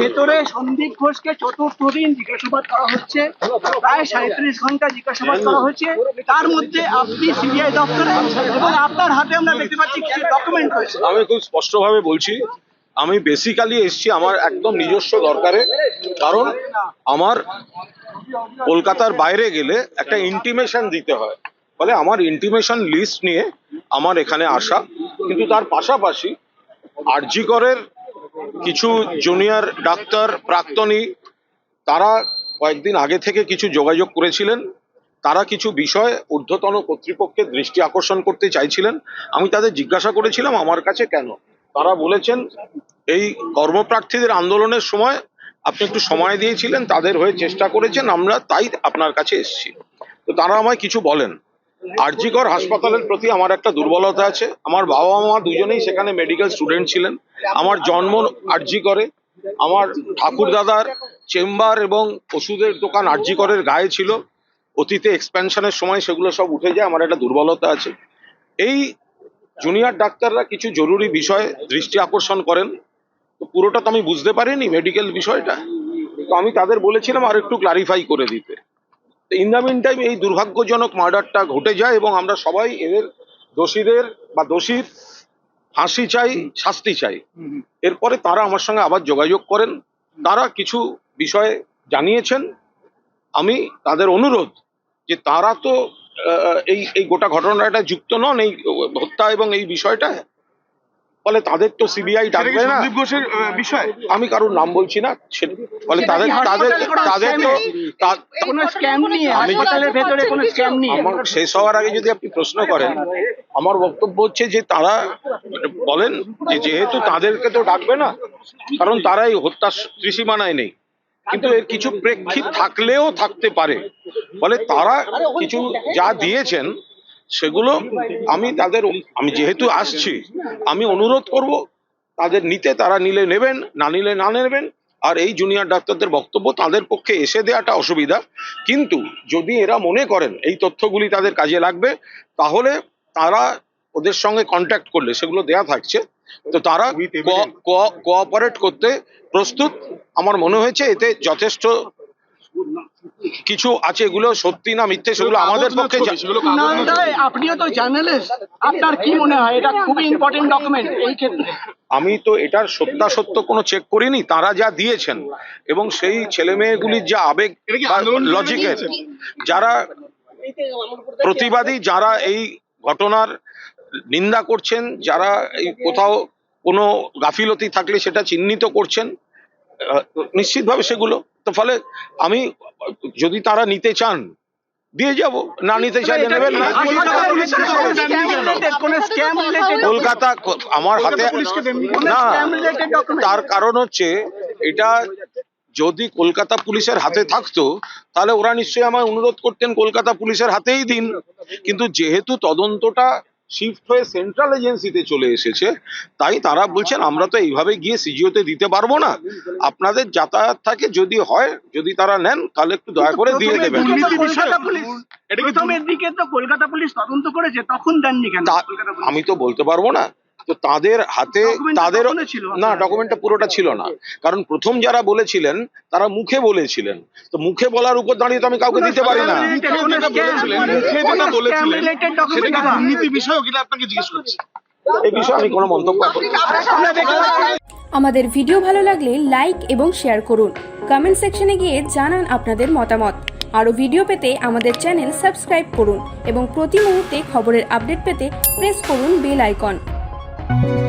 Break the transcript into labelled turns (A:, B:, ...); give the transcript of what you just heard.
A: ভেতরে সন্দীপ ঘোষকে চতুর্থ দিন জিজ্ঞাসাবাদ করা হচ্ছে। প্রায় সাঁত্রিশ ঘণ্টা জিজ্ঞাসাবাদ করা হচ্ছে তার মধ্যে আপনি সিবিআই দপ্তরে এবং আপনার হাতে আমরা দেখতে পাচ্ছি কিছু ডকুমেন্ট রয়েছে।
B: আমি খুব স্পষ্টভাবে বলছি, আমি বেসিক্যালি এসছি আমার একদম নিজস্ব দরকারে। কারণ আমার কলকাতার বাইরে গেলে একটা ইন্টিমেশন দিতে হয়। ফলে আমার ইন্টিমেশন লিস্ট নিয়ে আমার এখানে আসা। কিন্তু তার পাশাপাশি আরজিকরের কিছু জুনিয়র ডাক্তার প্রাক্তনী, তারা কয়েকদিন আগে থেকে কিছু যোগাযোগ করেছিলেন। তারা কিছু বিষয় ঊর্ধ্বতন কর্তৃপক্ষের দৃষ্টি আকর্ষণ করতে চাইছিলেন। আমি তাদের জিজ্ঞাসা করেছিলাম, আমার কাছে কেন? তারা বলেছেন, এই কর্মপ্রার্থীদের আন্দোলনের সময় আপনি একটু সময় দিয়েছিলেন, তাদের হয়ে চেষ্টা করেছেন, আমরা তাই আপনার কাছে এসেছি। তো তারা আমায় কিছু বলেন। আরজিকর হাসপাতালের প্রতি আমার একটা দুর্বলতা আছে। আমার বাবা মা দুজনেই সেখানে মেডিকেল স্টুডেন্ট ছিলেন। আমার জন্ম আরজিকরে। আমার ঠাকুর দাদার চেম্বার এবং ওষুধের দোকান আরজিকরের গায়ে ছিল। অতীতে এক্সপ্যানশনের সময় সেগুলো সব উঠে যায়, আমার একটা দুর্বলতা আছে। এই জুনিয়র ডাক্তাররা কিছু জরুরি বিষয়ে দৃষ্টি আকর্ষণ করেন। তো পুরোটা তো আমি বুঝতে পারিনি মেডিকেল বিষয়টা। তো আমি তাদের বলেছিলাম আর একটু ক্লারিফাই করে দিতে। ইন দ্য মিন টাইম এই দুর্ভাগ্যজনক মার্ডারটা ঘটে যায় এবং আমরা সবাই এদের দোষীদের বা দোষীর ফাঁসি চাই, শাস্তি চাই। এরপরে তারা আমার সঙ্গে আবার যোগাযোগ করেন। তারা কিছু বিষয়ে জানিয়েছেন। আমি তাদের অনুরোধ যে তারা তো এই এই গোটা ঘটনাটা যুক্ত নন, এই হত্যা এবং এই বিষয়টা ফলে তাদের তো সিবিআই ডাকবে না।
C: সন্দীপ ঘোষের বিষয়?
B: আমি কারোর নাম বলছি না ফলে তাদের তাদের তাদের তো
A: কোনো স্ক্যাম নিয়ে হাসপাতালের ভেতরে কোনো স্ক্যাম নিয়ে
B: আমার শেষ হওয়ার আগে যদি আপনি প্রশ্ন করেন আমার বক্তব্য হচ্ছে যে তারা বলেন যে যেহেতু তাদেরকে তো ডাকবে না কারণ তারা এই হত্যা ত্রিসীমানায় নেই। কিন্তু এর কিছু প্রেক্ষিত থাকলেও থাকতে পারে। ফলে তারা কিছু যা দিয়েছেন সেগুলো আমি তাদের আমি যেহেতু আসছি আমি অনুরোধ করব তাদের নিতে তারা নিলে নেবেন না নিলে না নেবেন আর এই জুনিয়র ডাক্তারদের বক্তব্য তাদের পক্ষে এসে দেওয়াটা অসুবিধা। কিন্তু যদি এরা মনে করেন এই তথ্যগুলি তাদের কাজে লাগবে তাহলে তারা ওদের সঙ্গে কন্ট্যাক্ট করলে সেগুলো দেয়া থাকছে। তো তারা. কোঅপারেট করতে প্রস্তুত। আমার মনে হয়েছে এতে যথেষ্ট কিছু আছে এগুলো সত্যি না মিথ্যে সেগুলো আমাদের পক্ষে
A: আপনিও তো জার্নালিস্ট। আপনার কি মনে হয় এটা খুবই ইম্পর্টেন্ট ডকুমেন্ট এই ক্ষেত্রে?
B: আমি তো এটার সত্যাসত্য কোনো চেক করিনি তারা যা দিয়েছেন এবং সেই ছেলে মেয়েগুলির যা আবেগ লজিকের যারা প্রতিবাদী যারা এই ঘটনার নিন্দা করছেন যারা এই কোথাও কোনো গাফিলতি থাকলে সেটা চিহ্নিত করছেন নিশ্চিতভাবে সেগুলো তো ফলে আমি যদি তারা নিতে চান দিয়ে যাব। না নিতে চাইলে নেবেন না। কলকাতা আমার হাতে না? তার কারণ হচ্ছে এটা যদি কলকাতা পুলিশের হাতে থাকতো তাহলে ওরা নিশ্চয়ই আমায় অনুরোধ করতেন কলকাতা পুলিশের হাতেই দিন। কিন্তু যেহেতু তদন্তটা শিফট হয়ে সেন্ট্রাল এজেন্সিতে চলে এসেছে। তাই তারা বলছেন আমরা তো এইভাবে গিয়ে সিজিওতে দিতে পারব না। আপনাদের যাতায়াত থাকে যদি হয় যদি তারা নেন তাহলে একটু দয়া করে দিয়ে দেবেন? আমি তো বলতে পারব না। তো তাদের হাতে তাদের না। ডকুমেন্টটা পুরোটা ছিল না। কারণ প্রথম যারা বলেছিলেন তারা মুখে বলেছিলেন। তো মুখে বলার উপর দাঁড়িয়ে তো আমি কাউকে দিতে পারি না।
C: বলেছিলেন, সেটা। দুর্নীতি বিষয় আপনাকে জিজ্ঞেস করছি।
B: এই বিষয়ে আমি কোনো মন্তব্য
D: আমাদের ভিডিও ভালো লাগলে লাইক এবং শেয়ার করুন। কমেন্ট সেকশনে গিয়ে জানান আপনাদের মতামত। আরও ভিডিও পেতে আমাদের চ্যানেল সাবস্ক্রাইব করুন এবং প্রতি মুহূর্তে খবরের আপডেট পেতে প্রেস করুন বেল আইকন। Thank you.